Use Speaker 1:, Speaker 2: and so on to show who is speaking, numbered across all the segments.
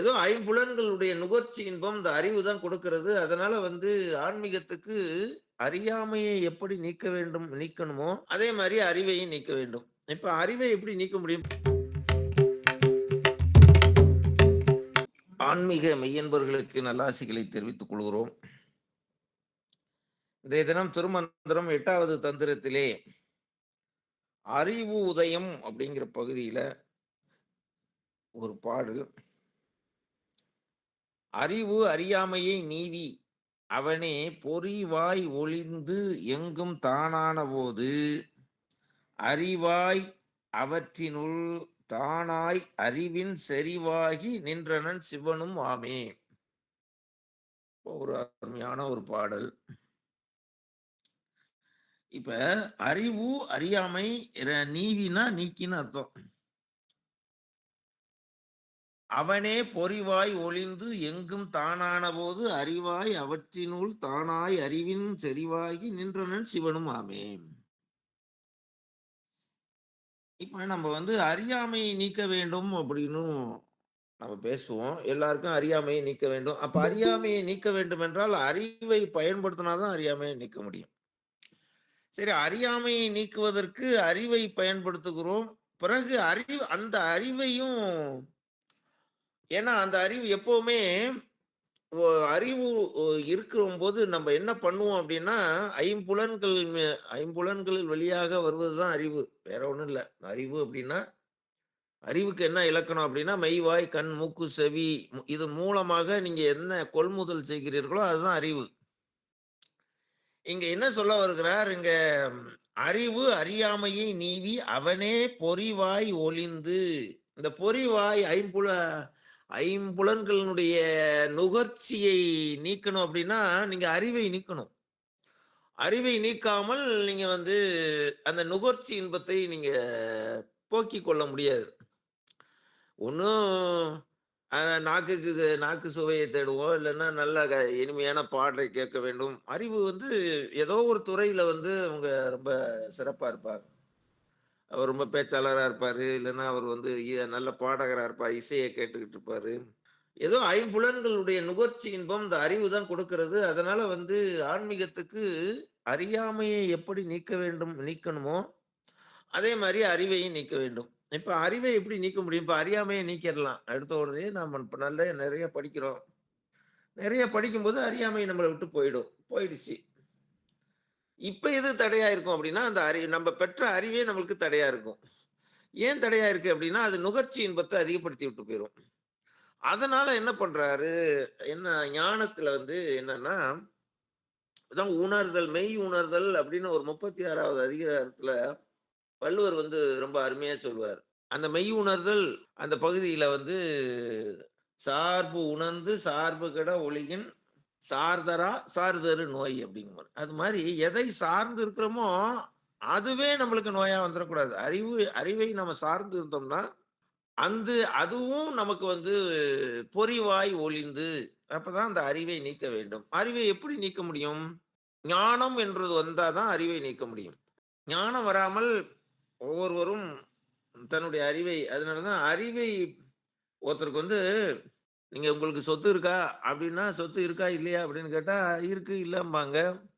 Speaker 1: ஏதோ ஐம்புலன்களுடைய நுகர்ச்சி இன்பம் இந்த அறிவு தான் கொடுக்கிறது. அதனால வந்து ஆன்மீகத்துக்கு அறியாமையை எப்படி நீக்க வேண்டும் நீக்கணுமோ அதே மாதிரி அறிவையும் நீக்க வேண்டும். இப்ப அறிவை எப்படி நீக்க முடியும்? ஆன்மீக மெய்யன்பர்களுக்கு நல்லாசிகளை தெரிவித்துக் கொள்கிறோம். இன்றைய தினம் திருமந்திரம் எட்டாவது தந்திரத்திலே அறிவு உதயம் அப்படிங்கிற பகுதியில ஒரு பாடல். அறிவு அறியாமையை நீவி அவனே பொறிவாய் ஒளிந்து எங்கும் தானான போது அறிவாய் அவற்றினுள் தானாய் அறிவின் செறிவாகி நின்றனன் சிவனும் ஆமே. ஒரு அருமையான ஒரு பாடல். இப்ப அறிவு அறியாமை ர- நீவினா நீக்கின்னு அர்த்தம். அவனே பொறிவாய் ஒளிந்து எங்கும் தானான போது அறிவாய் அவற்றினுள் தானாய் அறிவின் செறிவாகி நின்றனன் சிவனும் ஆமே இப்ப நம்ம வந்து அறியாமையை நீக்க வேண்டும் அப்படின்னு நம்ம பேசுவோம். எல்லாருக்கும் அறியாமையை நீக்க வேண்டும். அப்ப அறியாமையை நீக்க வேண்டும் என்றால் அறிவை பயன்படுத்தினாதான் அறியாமையை நீக்க முடியும். சரி அறியாமையை நீக்குவதற்கு அறிவை பயன்படுத்துகிறோம். பிறகு அறிவு அந்த அறிவையும் ஏன்னா அந்த அறிவு எப்போவுமே அறிவு இருக்கும் போது நம்ம என்ன பண்ணுவோம் அப்படின்னா ஐம்புலன்கள் ஐம்புலன்கள் ஐம்புலன்களில் வழியாக வருவதுதான் அறிவு. வேற ஒன்றும் இல்லை. அறிவு அப்படின்னா அறிவுக்கு என்ன இலக்கணம் அப்படின்னா மெய்வாய் கண் மூக்கு செவி இது மூலமாக நீங்கள் என்ன கொள்முதல் செய்கிறீர்களோ அதுதான் அறிவு. இங்கே என்ன சொல்ல வருகிறார்? இங்கே அறிவு அறியாமையை நீவி அவனே பொறிவாய் ஒளிந்து இந்த பொறிவாய் ஐம்புல ஐம்புலன்களினுடைய நுகர்ச்சியை நீக்கணும் அப்படின்னா நீங்க அறிவை நீக்கணும். அறிவை நீக்காமல் நீங்க வந்து அந்த நுகர்ச்சி இன்பத்தை நீங்க போக்கி கொள்ள முடியாது. ஒன்றும் நாக்குக்கு நாக்கு சுவையை தேடுவோம் இல்லைன்னா நல்ல இனிமையான பாடலை கேட்க வேண்டும். அறிவு வந்து ஏதோ ஒரு துறையில வந்து அவங்க ரொம்ப சிறப்பாக இருப்பாங்க. அவர் ரொம்ப பேச்சாளராக இருப்பார். இல்லைன்னா அவர் வந்து நல்ல பாடகராக இருப்பார். இசையை கேட்டுக்கிட்டு இருப்பாரு. ஏதோ ஐம்புலன்களுடைய நுகர்ச்சி இன்பம் இந்த அறிவு தான் கொடுக்கறது. அதனால வந்து ஆன்மீகத்துக்கு அறியாமையை எப்படி நீக்க வேண்டும் நீக்கணுமோ அதே மாதிரி அறிவையும் நீக்க வேண்டும். இப்போ அறிவை எப்படி நீக்க முடியும்? இப்போ அறியாமையை நீக்கிடலாம். அடுத்த உடனே நாம் இப்போ நல்ல நிறைய படிக்கிறோம். நிறைய படிக்கும்போது அறியாமை நம்மளை விட்டு போயிடும். போயிடுச்சு. இப்போ எது தடையா இருக்கும் அப்படின்னா அந்த அறி நம்ம பெற்ற அறிவே நம்மளுக்கு தடையா இருக்கும். ஏன் தடையா இருக்கு அப்படின்னா அது நுகர்ச்சி இன்பத்தை அதிகப்படுத்தி விட்டு போயிடும் அதனால என்ன பண்றாரு என்ன ஞானத்துல வந்து என்னன்னா இதான் உணர்தல் மெய் உணர்தல் அப்படின்னு ஒரு முப்பத்தி ஆறாவது அதிகாரத்துல வள்ளுவர் வந்து ரொம்ப அருமையா சொல்லுவார். அந்த மெய் உணர்தல் அந்த பகுதியில வந்து சார்பு உணர்ந்து சார்பு கிட ஒளியின் சார்தரா சார்தரு நோய் அப்படிங்குவார் அது மாதிரி எதை சார்ந்து இருக்கிறோமோ அதுவே நம்மளுக்கு நோயா வந்துடக்கூடாது. அறிவு அறிவை நம்ம சார்ந்து இருந்தோம்னா அந்த அதுவும் நமக்கு வந்து பொறிவாய் ஒளிந்து அப்பதான் அந்த அறிவை நீக்க வேண்டும். அறிவை எப்படி நீக்க முடியும்? ஞானம் என்றது வந்தாதான் அறிவை நீக்க முடியும். ஞானம் வராமல் ஒவ்வொருவரும் தன்னுடைய அறிவை அதனாலதான் அறிவை ஒருத்தருக்கு வந்து நீங்கள் உங்களுக்கு சொத்து இருக்கா? அப்படின்னா சொத்து இருக்கா? இல்லையா? அப்படின்னு கேட்டால் இருக்கு இல்லைம்பாங்க.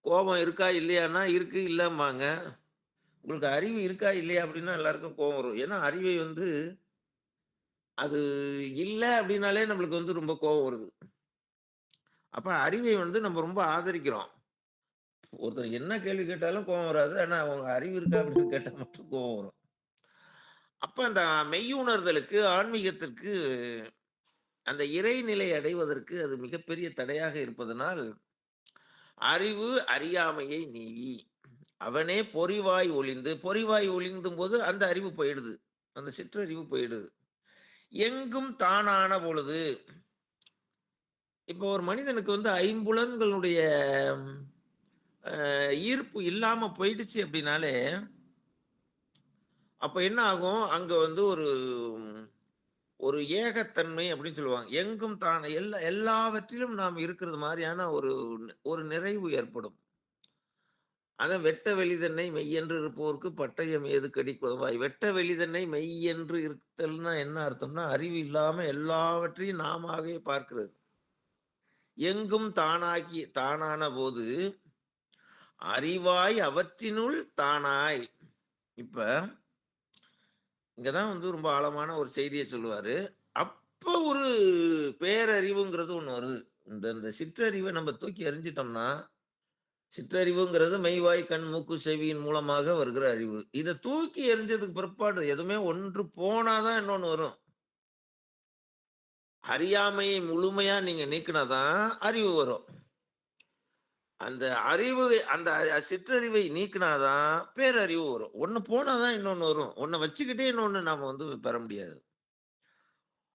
Speaker 1: கோபம் இருக்கா? இல்லையான்னா இருக்கு இல்லைம்பாங்க. உங்களுக்கு அறிவு இருக்கா? இல்லையா? அப்படின்னா எல்லாருக்கும் கோபம் வரும். ஏன்னா அறிவை வந்து அது இல்லை அப்படின்னாலே நம்மளுக்கு வந்து ரொம்ப கோபம் வருது. அப்போ அறிவை வந்து நம்ம ரொம்ப ஆதரிக்கிறோம். ஒருத்தர் என்ன கேள்வி கேட்டாலும் கோபம் வராது. ஆனால் அவங்க அறிவு இருக்கா? அப்படின்னு கேட்டால் மட்டும் கோபம் வரும். அப்போ அந்த மெய்யுணர்தலுக்கு ஆன்மீகத்திற்கு அந்த இறைநிலை அடைவதற்கு அது மிகப்பெரிய தடையாக இருப்பதனால் அறிவு அறியாமையை நீவி அவனே பொறிவாய் ஒளிந்து பொறிவாய் ஒளிந்தும் போது அந்த அறிவு போயிடுது. அந்த சிற்றறிவு போயிடுது. எங்கும் தானான பொழுது இப்போ ஒரு மனிதனுக்கு வந்து ஐம்புலன்களுடைய ஈர்ப்பு இல்லாம போயிடுச்சு அப்படின்னாலே அப்ப என்ன ஆகும்? அங்க வந்து ஒரு ஒரு ஏகத்தன்மை அப்படின்னு சொல்லுவாங்க எங்கும் தான எல்லா எல்லாவற்றிலும் நாம் இருக்கிறது மாதிரியான ஒரு ஒரு நிறைவு ஏற்படும் அதான் வெட்ட வெளிதன்னை மெய்யென்று இருப்போருக்கு பட்டயம் ஏது கடி வெட்ட வெளிதன்னை மெய்யென்று இருத்தல்னா என்ன அர்த்தம்னா, அறிவு இல்லாம எல்லாவற்றையும் நாமாவே பார்க்கிறது. எங்கும் தானாகி தானான போது, அறிவாய் அவற்றினுள் தானாய். இப்போ இங்கே தான் வந்து ரொம்ப ஆழமான ஒரு செய்தியை சொல்லுவார் அப்போ ஒரு பேரறிவுங்கிறது ஒன்று வருது. இந்த இந்த சிற்றறிவை நம்ம தூக்கி எறிஞ்சிட்டோம்னா, சிற்றறிவுங்கிறது மெய்வாய், கண், மூக்கு, செவியின் மூலமாக வருகிற அறிவு. இதை தூக்கி எறிஞ்சதுக்கு பிற்பாடு எதுவுமே ஒன்று போனாதான் தான் வரும். அறியாமையை முழுமையா நீங்க நீக்கினாதான் அறிவு வரும். அந்த அறிவு அந்த சிற்றறிவை நீக்கினாதான் பேரறிவு வரும். ஒன்று போனாதான் தான் வரும். ஒன்றை வச்சுக்கிட்டே இன்னொன்று நாம் வந்து பெற முடியாது.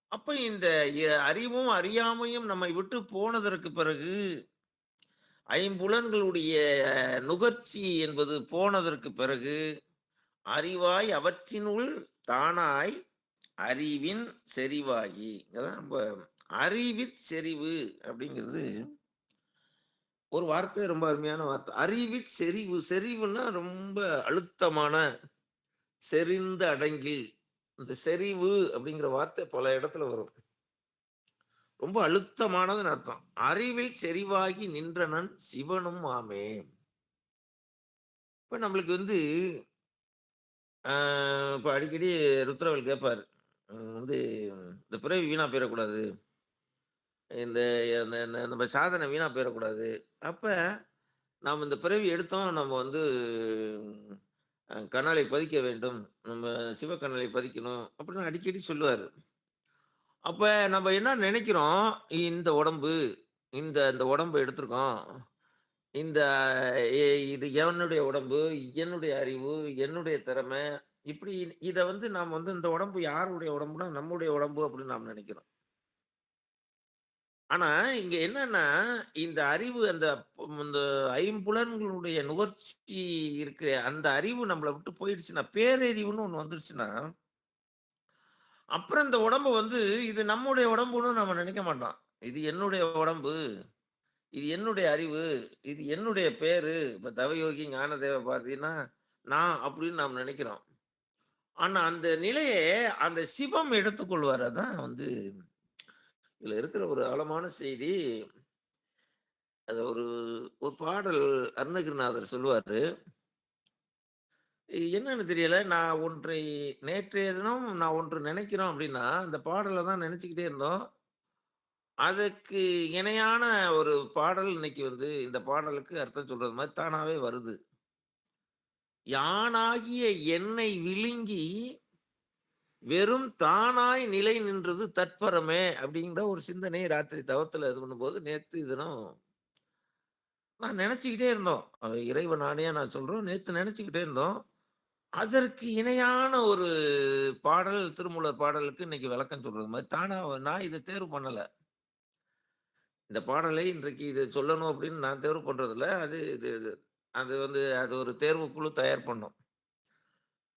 Speaker 1: அப்போ இந்த அறிவும், அறியாமையும் நம்மை விட்டு போனதற்கு பிறகு, ஐம்புலன்களுடைய நுகர்ச்சி என்பது போனதற்கு பிறகு, அறிவாய் அவற்றினுள் தானாய் அறிவின் செறிவாகி. இங்க தான் ரொம்ப அறிவிற் செறிவு அப்படிங்கிறது ஒரு வார்த்தை ரொம்ப அருமையான வார்த்தை. அறிவிற் செறிவு. செறிவுன்னா ரொம்ப அழுத்தமான, செறிந்த அடங்கில். இந்த செறிவு அப்படிங்கிற வார்த்தை பல இடத்துல வரும். ரொம்ப அழுத்தமானதுன்னு அர்த்தம். அறிவில் செறிவாகி நின்றனன் சிவனும் ஆமே. இப்ப நம்மளுக்கு வந்து இப்போ அடிக்கடி ருத்ரவல் கேட்பார் வந்து இந்த பிறவி வீணா போயிடக்கூடாது இந்த இந்த நம்ம சாதனை வீணாக போயிடக்கூடாது அப்போ நாம் இந்த பிறவி எடுத்தோம். நம்ம வந்து கண்ணாலை பதிக்க வேண்டும். நம்ம சிவக்கண்ணாலை பதிக்கணும். அப்படின்னு அடிக்கடி சொல்லுவார் அப்போ நம்ம என்ன நினைக்கிறோம் இந்த உடம்பு, இந்த இந்த உடம்ப எடுத்திருக்கோம். இந்த இது என்னுடைய உடம்பு, என்னுடைய அறிவு, என்னுடைய திறமை, இப்படி இதை வந்து நாம் வந்து இந்த உடம்பு யாருடைய உடம்புனா, நம்முடைய உடம்பு அப்படின்னு நாம் நினைக்கிறோம் ஆனா, இங்க என்னன்னா, இந்த அறிவு அந்த இந்த ஐம்புலன்களுடைய நுகர்ச்சி இருக்கிற அந்த அறிவு நம்மளை விட்டு போயிடுச்சுன்னா, பேரறிவுன்னு ஒண்ணு வந்துருச்சுன்னா அப்புறம் இந்த உடம்பு வந்து இது நம்முடைய உடம்புன்னு நம்ம நினைக்க மாட்டோம். இது என்னுடைய உடம்பு. இது என்னுடைய அறிவு. இது என்னுடைய பேரு. இப்ப தவயோகி ஞானதேவ பார்த்தீங்கன்னா, நான் அப்படின்னு நாம் நினைக்கிறோம் ஆனா, அந்த நிலையை அந்த சிவம் எடுத்துக்கொள்வார்தான் வந்து இதில் இருக்கிற ஒரு ஆழமான செய்தி. அது ஒரு ஒரு பாடல் அருணகிரிநாதர் சொல்லுவாரு. என்னன்னு தெரியல. நான் ஒன்றை நேற்றைய தினம் நான் ஒன்று நினைக்கிறோம் அப்படின்னா, அந்த பாடலை தான் நினச்சிக்கிட்டே இருந்தோம். அதுக்கு இணையான ஒரு பாடல் இன்னைக்கு வந்து இந்த பாடலுக்கு அர்த்தம் சொல்றது மாதிரி தானாவே வருது. யானாகிய என்னை விழுங்கி வெறும் தானாய் நிலை நின்றது தற்பரமே அப்படிங்கிற ஒரு சிந்தனை ராத்திரி தவத்துல இது பண்ணும்போது, நேத்து இதனும் நான் நினச்சிக்கிட்டே இருந்தோம். அ இறைவன் ஆணையா நான் சொல்றோம். நேத்து நினச்சிக்கிட்டே இருந்தோம். அதற்கு இணையான ஒரு பாடல் திருமூலர் பாடலுக்கு இன்னைக்கு விளக்கம் சொல்றது மாதிரி தானா நான் இதை தேர்வு பண்ணல. இந்த பாடலை இன்றைக்கு இதை சொல்லணும் அப்படின்னு நான் தேர்வு பண்றதில்ல. அது இது இது அது வந்து அது ஒரு தேர்வுக்குழு தயார் பண்ணும்.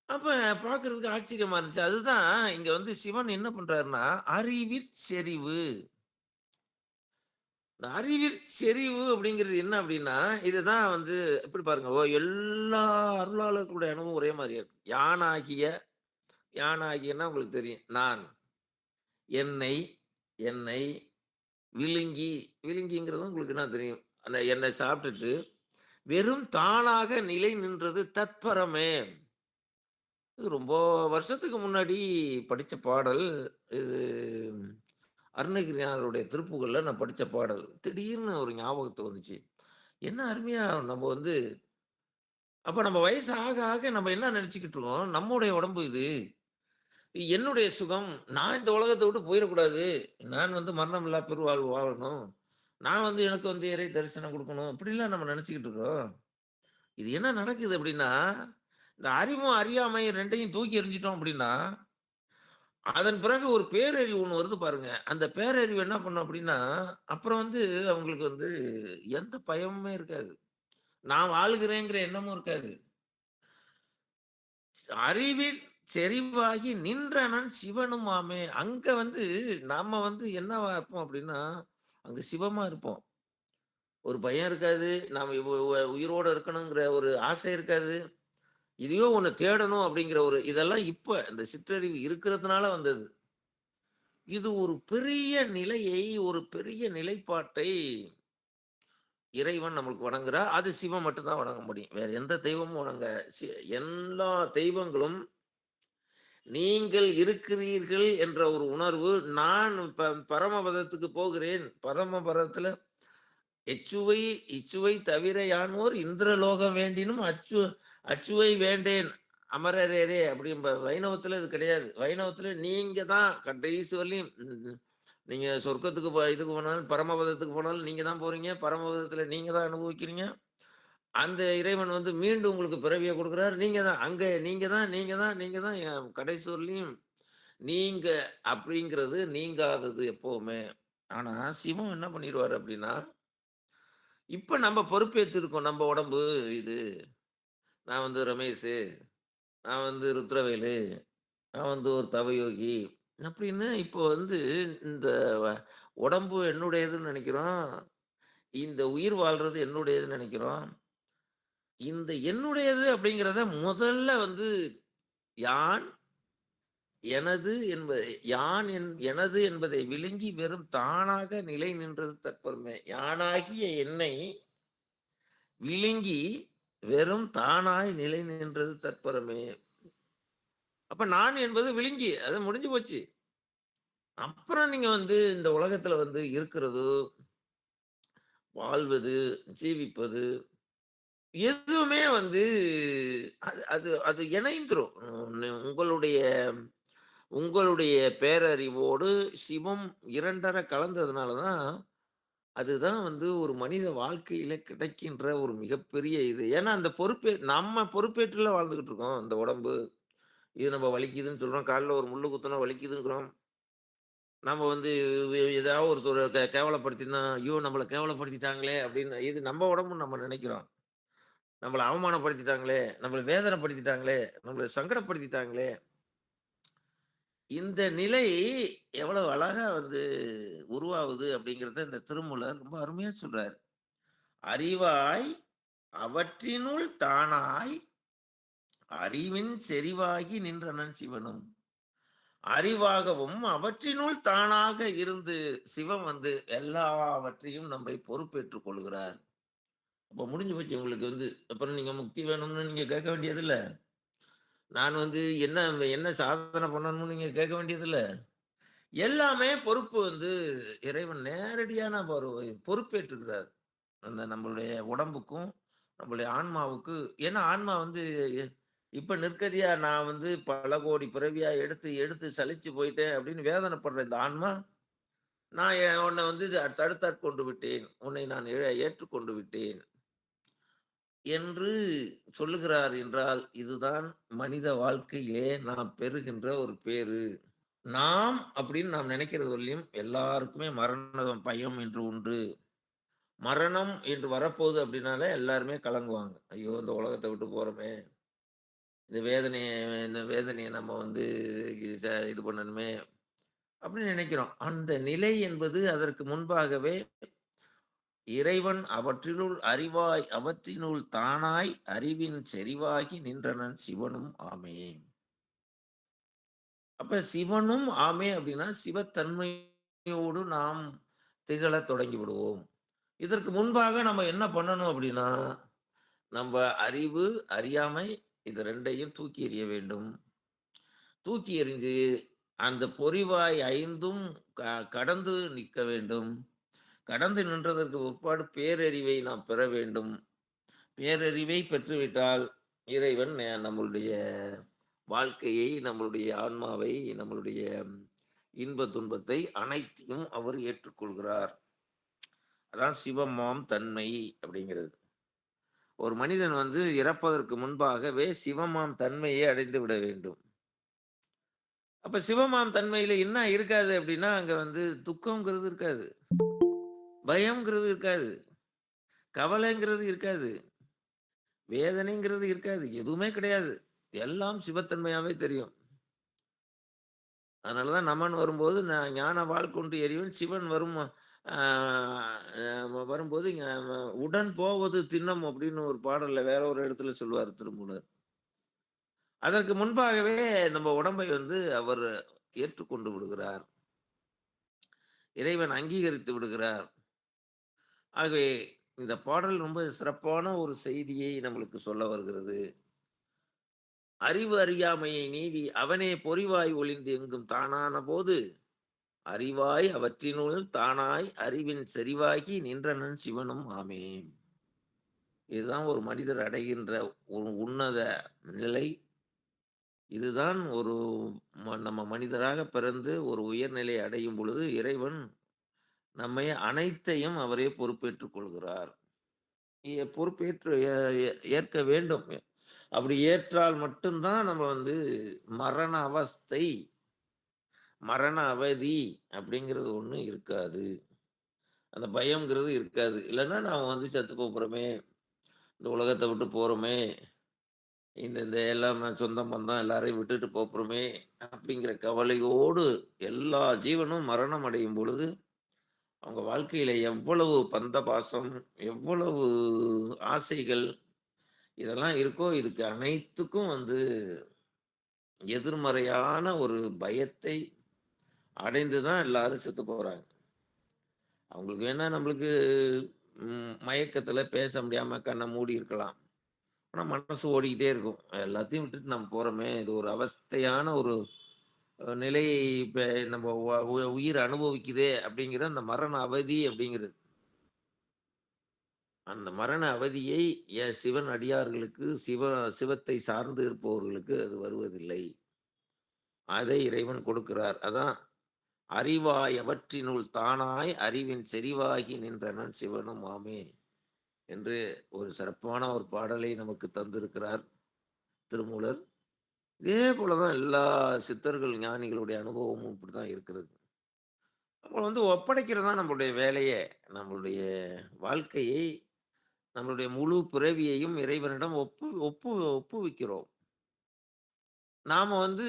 Speaker 1: அப்ப பார்க்கறதுக்கு ஆச்சரியமா இருந்துச்சு. அதுதான் இங்க வந்து சிவன் என்ன பண்றாருன்னா, அறிவிற் செறிவு. இந்த அறிவிற் செறிவு அப்படிங்கிறது என்ன அப்படின்னா, இதுதான் வந்து எப்படி பாருங்க, ஓ எல்லா அருளாளர்களுடைய அனுபவம் ஒரே மாதிரி இருக்கு. யானாகிய யானாகியன்னா உங்களுக்கு தெரியும். நான். என்னை, என்னை விழுங்கி விழுங்கிங்கிறதும் உங்களுக்கு என்ன தெரியும். அந்த என்னை சாப்பிட்டுட்டு, வெறும் தானாக நிலை நின்றது தத்பரமே. இது ரொம்ப வருஷத்துக்கு முன்னாடி படித்த பாடல். இது அருணகிரியாருடைய திருப்புகளில் நான் படித்த பாடல். திடீர்னு ஒரு ஞாபகத்துக்கு வந்துச்சு. என்ன அருமையாக நம்ம வந்து அப்போ நம்ம வயசு ஆக ஆக நம்ம என்ன நினச்சிக்கிட்டு இருக்கோம், நம்முடைய உடம்பு இது. என்னுடைய சுகம். நான் இந்த உலகத்தை விட்டு போயிடக்கூடாது நான் வந்து மரணமில்லா பெருவாழ்வு வாழணும். நான் வந்து எனக்கு வந்து இறை தரிசனம் கொடுக்கணும் இப்படிலாம் நம்ம நினச்சிக்கிட்டு இருக்கோம். இது என்ன நடக்குது அப்படின்னா, இந்த அறிவும், அறியாமை ரெண்டையும் தூக்கி எறிஞ்சிட்டோம் அப்படின்னா, அதன் பிறகு ஒரு பேரறிவு ஒன்று வருது பாருங்க. அந்த பேரறிவு என்ன பண்ணும் அப்படின்னா, அப்புறம் வந்து அவங்களுக்கு வந்து எந்த பயமுமே இருக்காது. நான் வாழ்கிறேங்கிற எண்ணமும் இருக்காது. அறிவில் செறிவாகி நின்றனன் சிவனும் ஆமே. அங்க வந்து நாம வந்து என்னவா இருப்போம் அப்படின்னா, அங்க சிவமா இருப்போம். ஒரு பயம் இருக்காது. நாம் உயிரோடு உயிரோட இருக்கணுங்கிற ஒரு ஆசை இருக்காது. இதையோ ஒன்று தேடணும் அப்படிங்கிற ஒரு இதெல்லாம் இப்போ இந்த சிற்றறிவு இருக்கிறதுனால வந்தது. இது ஒரு பெரிய நிலையை, ஒரு பெரிய நிலைப்பாட்டை இறைவன் நம்மளுக்கு வணங்குறா அது சிவன் மட்டும்தான் வணங்க முடியும். வேற எந்த தெய்வமும் வணங்க சி எல்லா தெய்வங்களும் நீங்கள் இருக்கிறீர்கள் என்ற ஒரு உணர்வு, நான் ப பரமபதத்துக்கு போகிறேன். பரமபதத்துல எச்சுவை இச்சுவை தவிர யானோர் இந்திரலோகம் வேண்டினும் அச்சு அச்சுவை வேண்டேன் அமரரேரே அப்படிம்ப வைணவத்துல இது கிடையாது. வைணவத்துல நீங்க தான் கடைசி வரலையும் நீங்கள் நீங்க சொர்க்கத்துக்கு போ இதுக்கு போனாலும், பரமபதத்துக்கு போனாலும் நீங்க தான் போறீங்க. பரமபதத்துல நீங்க தான் அனுபவிக்கிறீங்க. அந்த இறைவன் வந்து மீண்டும் உங்களுக்கு பிறவியை கொடுக்குறாரு நீங்க தான் அங்க நீங்க தான், நீங்க தான், நீங்க தான் என் கடைசி வரலையும் நீங்க அப்படிங்கிறது நீங்காதது எப்பவுமே. ஆனா சிவம் என்ன பண்ணிடுவார் அப்படின்னா இப்ப நம்ம பொறுப்பேற்றிருக்கோம். நம்ம உடம்பு இது. நான் வந்து ரமேஷு. நான் வந்து ருத்ரவேலு. நான் வந்து ஒரு தவயோகி. அப்படின்னு இப்போ வந்து இந்த உடம்பு என்னுடையதுன்னு நினைக்கிறோம் இந்த உயிர் வாழ்றது என்னுடையதுன்னு நினைக்கிறோம் இந்த என்னுடையது அப்படிங்கிறத முதல்ல வந்து யான் எனது என்பதை யான் என் எனது என்பதை விழுங்கி வெறும் தானாக நிலை நின்றது தற்பெருமை. யானாகிய என்னை விழுங்கி வெறும் தானாய் நிலை நின்றது தற்பரமே அப்ப நான் என்பது விழுங்கி. அது முடிஞ்சு போச்சு. அப்புறம் நீங்க வந்து இந்த உலகத்துல வந்து இருக்கிறது வாழ்வது, ஜீவிப்பது எதுவுமே வந்து அது அது அது இணைந்துரும். உங்களுடைய உங்களுடைய பேரறிவோடு சிவம் இரண்டரை கலந்ததுனால தான், அதுதான் வந்து ஒரு மனித வாழ்க்கையில கிடைக்கின்ற ஒரு மிகப்பெரிய இது. ஏன்னா அந்த பொறுப்பே நம்ம பொறுப்பேற்றுல வாழ்ந்துகிட்டு இருக்கோம். இந்த உடம்பு. இது நம்ம வலிக்குதுன்னு சொல்றோம். காலில் ஒரு முள்ளு குத்தினா வலிக்குதுங்கிறோம். நம்ம வந்து ஏதாவது ஒருத்தர் கே கேவலப்படுத்தினா, ஐயோ! நம்மளை கேவலப்படுத்திட்டாங்களே அப்படின்னு இது நம்ம உடம்புன்னு நம்ம நினைக்கிறோம் நம்மளை அவமானப்படுத்திட்டாங்களே, நம்மளை வேதனைப்படுத்திட்டாங்களே, நம்மளை சங்கடப்படுத்திட்டாங்களே. இந்த நிலை எவ்வளவு அழகா வந்து உருவாகுது அப்படிங்கிறத இந்த திருமூலர் ரொம்ப அருமையா சொல்றாரு. அறிவாய் அவற்றினுள் தானாய் அறிவின் செறிவாகி நின்றனன் சிவனும். அறிவாகவும் அவற்றினுள் தானாக இருந்து சிவம் வந்து எல்லாவற்றையும் நம்மை பொறுப்பேற்றுக் கொள்கிறார். அப்ப முடிஞ்சு போச்சு உங்களுக்கு வந்து. அப்புறம் நீங்க முக்தி வேணும்னு நீங்க கேட்க வேண்டியதில்ல. நான் வந்து என்ன என்ன சாதனை பண்ணணும்னு நீங்கள் கேட்க வேண்டியதில்ல. எல்லாமே பொறுப்பு வந்து இறைவன் நேரடியாக நம்ம ஒரு பொறுப்பேற்றுக்கிறார். அந்த நம்மளுடைய உடம்புக்கும், நம்மளுடைய ஆன்மாவுக்கு ஏன்னா ஆன்மா வந்து இப்போ நிற்கதியாக நான் வந்து பல கோடி பிறவியாக எடுத்து, எடுத்து சலிச்சு போயிட்டேன் அப்படின்னு வேதனைப்படுற இந்த ஆன்மா, நான் உன்னை வந்து வந்து தடுத்தாட்கொண்டு விட்டேன். உன்னை நான் ஏ ஏற்றுக்கொண்டு விட்டேன். என்று சொல்லுகிறார் என்றால், இதுதான் மனித வாழ்க்கையிலே நாம் பெறுகின்ற ஒரு பேரு நாம் அப்படின்னு நாம் நினைக்கிறது எல்லாருக்குமே மரணம் பயம் என்று உண்டு. மரணம் என்று வரப்போகுது அப்படின்னாலே எல்லாருமே கலங்குவாங்க. ஐயோ! இந்த உலகத்தை விட்டு போறோமே! இந்த வேதனையை இந்த வேதனையை நம்ம வந்து ச இது பண்ணணுமே! அப்படின்னு நினைக்கிறோம். அந்த நிலை என்பது அதற்கு முன்பாகவே இறைவன் அவற்றினுள் அறிவாய் அவற்றினுள் தானாய் அறிவின் செறிவாகி நின்றனன் சிவனும் ஆமே. அப்ப சிவனும் ஆமே அப்படின்னா, சிவத்தன்மையோடு நாம் திகழத் தொடங்கி விடுவோம். இதற்கு முன்பாக நம்ம என்ன பண்ணணும் அப்படின்னா, நம்ம அறிவு, அறியாமை இது ரெண்டையும் தூக்கி எறிய வேண்டும். தூக்கி எறிந்து, அந்த பொறிவாய் ஐந்தும் க கடந்து நிற்க வேண்டும். கடந்து நின்றதற்கு உட்பாடு பேரறிவை நாம் பெற வேண்டும். பேரறிவை பெற்றுவிட்டால், இறைவன் நம்மளுடைய வாழ்க்கையை, நம்மளுடைய ஆன்மாவை, நம்மளுடைய இன்ப துன்பத்தை அனைத்தையும் அவர் ஏற்றுக்கொள்கிறார். அதான் சிவமாம் தன்மை அப்படிங்கிறது. ஒரு மனிதன் வந்து இறப்பதற்கு முன்பாகவே சிவமாம் தன்மையை அடைந்து விட வேண்டும். அப்ப சிவமாம் தன்மையில என்ன இருக்காது அப்படின்னா, அங்க வந்து துக்கம்ங்கிறது இருக்காது. பயம்ங்கிறது இருக்காது. கவலைங்கிறது இருக்காது. வேதனைங்கிறது இருக்காது. எதுவுமே கிடையாது. எல்லாம் சிவத்தன்மையாவே தெரியும். அதனாலதான் நமன் வரும்போது, நான் ஞான வாழ்க்கொண்டு கொண்டு சிவன் வரும் வரும்போது "உடன் போவது திண்ணம்" அப்படின்னு ஒரு பாடல்ல வேற ஒரு இடத்துல சொல்லுவார் திருமூலர். அதற்கு முன்பாகவே நம்ம உடம்பை வந்து அவர் ஏற்றுக்கொண்டு விடுகிறார். இறைவன் அங்கீகரித்து விடுகிறார். ஆகவே இந்த பாடல் ரொம்ப சிறப்பான ஒரு செய்தியை நம்மளுக்கு சொல்ல வருகிறது. அறிவு அறியாமையை நீவி அவனே பொறிவாய் ஒளிந்து எங்கும் தானான போது, அறிவாய் அவற்றினுள் தானாய் அறிவின் செறிவாகி நின்றனன் சிவனும் ஆமே. இதுதான் ஒரு மனிதர் அடைகின்ற ஒரு உன்னத நிலை. இதுதான் ஒரு ம நம்ம மனிதராக பிறந்து ஒரு உயர்நிலை அடையும் பொழுது, இறைவன் நம்மை அனைத்தையும் அவரே பொறுப்பேற்றுக் கொள்கிறார். பொறுப்பேற்று ஏற்க வேண்டும். அப்படி ஏற்றால் மட்டும்தான் நம்ம வந்து மரண அவஸ்தை, மரண அவதி அப்படிங்கிறது ஒண்ணு இருக்காது. அந்த பயம்ங்கிறது இருக்காது. இல்லைன்னா நாம் வந்து செத்து போகிறோமே இந்த உலகத்தை விட்டு போகிறோமே இந்த இந்த எல்லாமே சொந்தம் பந்தம் எல்லாரையும் விட்டுட்டு போகிறோமே அப்படிங்கிற கவலையோடு எல்லா ஜீவனும் மரணம் அடையும் பொழுது, அவங்க வாழ்க்கையில எவ்வளவு பந்த பாசம், எவ்வளவு ஆசைகள் இதெல்லாம் இருக்கோ, இதுக்கு அனைத்துக்கும் வந்து எதிர்மறையான ஒரு பயத்தை அடைந்து தான் எல்லாரும் செத்து போறாங்க. அவங்களுக்கு வேணா நம்மளுக்கு மயக்கத்தில் மயக்கத்துல பேச முடியாம கண்ணை மூடி இருக்கலாம். ஆனா மனசு ஓடிக்கிட்டே இருக்கும். எல்லாத்தையும் விட்டுட்டு நம்ம போறோமே! இது ஒரு அவஸ்தையான ஒரு நிலையை இப்போ நம்ம உ உ உயிர் அனுபவிக்குதே! அப்படிங்கிற அந்த மரண அவதி அப்படிங்கிறது. அந்த மரண அவதியை எ சிவன் அடியார்களுக்கு சிவ சிவத்தை சார்ந்து இருப்பவர்களுக்கு அது வருவதில்லை. அதை இறைவன் கொடுக்கிறார். அதான் "அறிவாய் அவற்றினுள் தானாய் அறிவின் செறிவாகி நின்றனன் சிவனும் ஆமே" என்று ஒரு சிறப்பான ஒரு பாடலை நமக்கு தந்திருக்கிறார் திருமூலர். இதே போல தான் எல்லா சித்தர்கள், ஞானிகளுடைய அனுபவமும் இப்படித்தான் இருக்கிறது. நம்ம வந்து ஒப்படைக்கிறது தான் நம்மளுடைய வேலையே. நம்மளுடைய வாழ்க்கையை, நம்மளுடைய முழு பிறவியையும் இறைவனிடம் ஒப்பு ஒப்பு ஒப்புவிக்கிறோம். நாம வந்து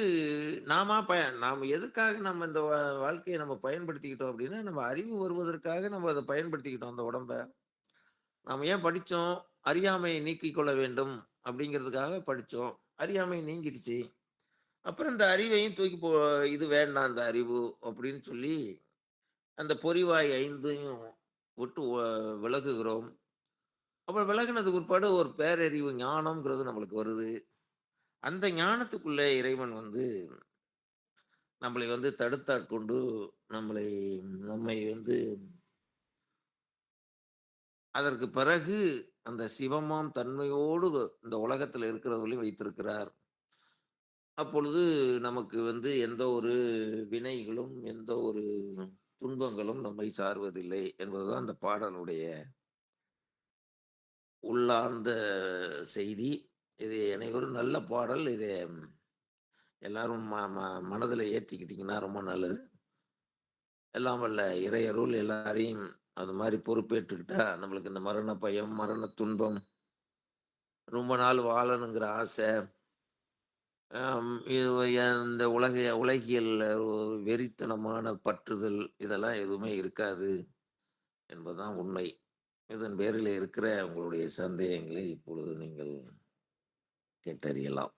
Speaker 1: நாம பய நாம் எதுக்காக நம்ம இந்த வா நம்ம பயன்படுத்திக்கிட்டோம் அப்படின்னா, நம்ம அறிவு வருவதற்காக நம்ம அதை பயன்படுத்திக்கிட்டோம் அந்த உடம்ப. நாம் ஏன் படித்தோம் அறியாமையை நீக்கிக் கொள்ள வேண்டும் அப்படிங்கிறதுக்காக படித்தோம் அறியாமை நீங்கிடுச்சு. அப்புறம் இந்த அறிவையும் தூக்கி போ இது வேண்டாம் அந்த அறிவு அப்படின்னு சொல்லி, அந்த பொறிவாய் ஐந்தையும் விட்டு விலகுகிறோம். அப்புறம் விலகுனதுக்கு பிற்பாடு ஒரு பேரறிவு ஞானம்ங்கிறது நம்மளுக்கு வருது. அந்த ஞானத்துக்குள்ளே இறைவன் வந்து நம்மளை வந்து தடுத்தாட்கொண்டு, நம்மளை நம்மை வந்து அதற்கு பிறகு அந்த சிவமாம் தன்மையோடு இந்த உலகத்தில் இருக்கிறவர்களையும் வைத்திருக்கிறார். அப்பொழுது நமக்கு வந்து எந்த ஒரு வினைகளும், எந்த ஒரு துன்பங்களும் நம்மை சார்வதில்லை என்பதுதான் அந்த பாடலுடைய உள்ளார்ந்த செய்தி. இது அனைவரும் நல்ல பாடல். இதை எல்லாரும் ம ம மனதில் ஏற்றிக்கிட்டிங்கன்னா ரொம்ப நல்லது. எல்லாம் வல்ல இறையருள் எல்லாரையும் அது மாதிரி பொறுப்பேற்றுக்கிட்டா, நம்மளுக்கு இந்த மரண பயம், மரண துன்பம், ரொம்ப நாள் வாழணுங்கிற ஆசை, இது இந்த உலக உலகியல் ஒரு வெறித்தனமான பற்றுதல், இதெல்லாம் எதுவுமே இருக்காது என்பதுதான் உண்மை. இதன் பேரில் இருக்கிற உங்களுடைய சந்தேகங்களை இப்பொழுது நீங்கள் கேட்டறியலாம்.